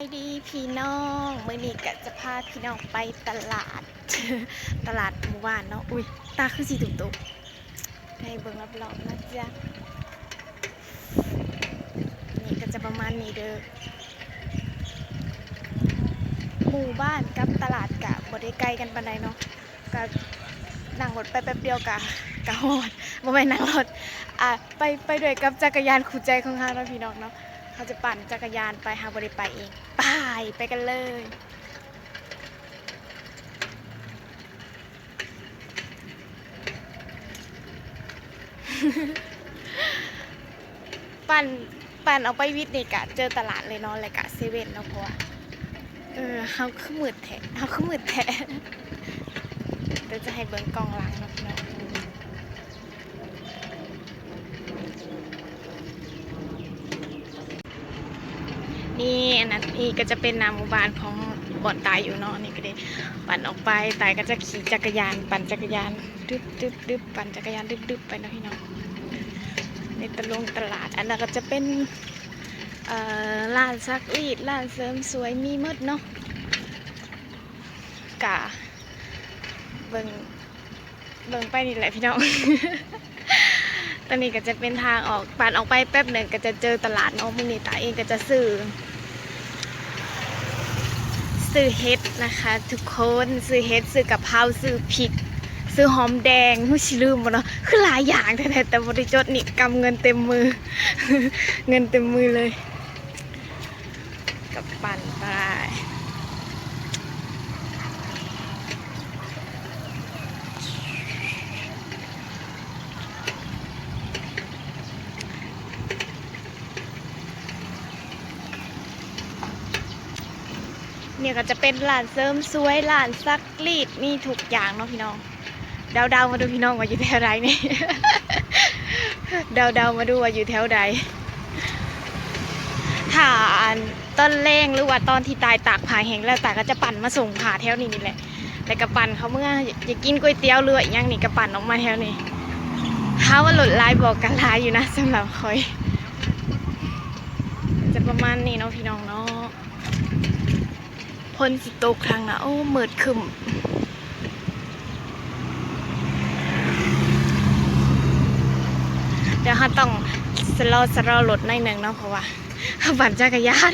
สวัสดีพี่น้องมื่อนี้ก็จะพาพี่น้องไปตลาด ตลาดหมู่บ้านเนาะอุ้ยตาคือสีตุกตุกให้เบิ่งรับรองนะจ๊ะนี่ก็จะประมาณนี้เด้อหมู่บ้านกับตลาดกะบ่ได้ไกล้กันปานใดเนาะก็นั่งรถไปแป๊บเดียวกะกะฮอดบ่แม่นนั่งรถอะไปไปด้วยกับจักรยานคู่ใจของเฮาเนาะพี่น้องเนาะ เขาจะปั่นจักรยานไปหาบริไปเองไปไปกันเลย ปั่นปั่นเอาไปวิทย์นี่กะเจอตลาดเลยเนาะเลยกะเซเว่นเนาะเพราะว่าเออเฮาคือมืดแท้เฮาคือมืดแท้เดี๋ยวจะให้เบิ่งกล้องหลังเนาะ นี่อันนั้นนี่ก็จะเป็นนามหมู่บ้านของบ่อนตายอยู่เนาะนี่ก็ได้ปั่นออกไปตายก็จะขี่จักรยาน ปั่นจักรยานดึบดึบดึบปั่นจักรยานดึบดึบไปเนาะพี่น้องในตะลงตลาด อันนั้นก็จะเป็นร้านซักรีดร้านเสริมสวยมีหมดเนาะกะเบิ่งเบิ่งไปนี่แหละพี่น้อง ตอนนี้ก็จะเป็นทางออกปั่นออกไปแป๊บหนึ่งก็จะเจอตลาดเนาะมินิตาเองก็จะซื้อ ซื้อเฮ็ดนะคะ ทุกคนซื้อเฮ็ดซื้อกะเพราซื้อพริก ซื้อหอมแดงหูชิลืมหมดเนาะคือหลายอย่างแต่แต่บริจดนี่กำเงินเต็มมือ เงินเต็มมือเลย กับปั่นปลา เนี่ยก็จะเป็นร้านเสริมสวยร้านซักรีดมีทุกอย่างเนาะพี่น้อง เดาๆมาดูพี่น้องว่าอยู่แถวใดนี่เดาๆมาดูว่าอยู่แถวใดถ้านต้นเล่งหรือว่าตอนที่ตายตากผาแห้งแล้วตาก็จะปั่นมาส่งผ่าแถวนี้นี่แหละแล้วก็ปั่นเขาเมื่ออยากกินก๋วยเตี๋ยวเรืออย่างนี้ก็ปั่นออกมาแถวนี้ถ้าว่าหลุดลายบอกกันลายอยู่นะสำหรับคอย จะประมาณนี้เนาะพี่น้องเนาะ พนสิโตกครั้งนะโอ้เมิดขึมเดี๋ยวเขาต้องสลอสลอรถหน่อยหนึ่งเนาะเพราะว่าเขาปั่นจักรยาน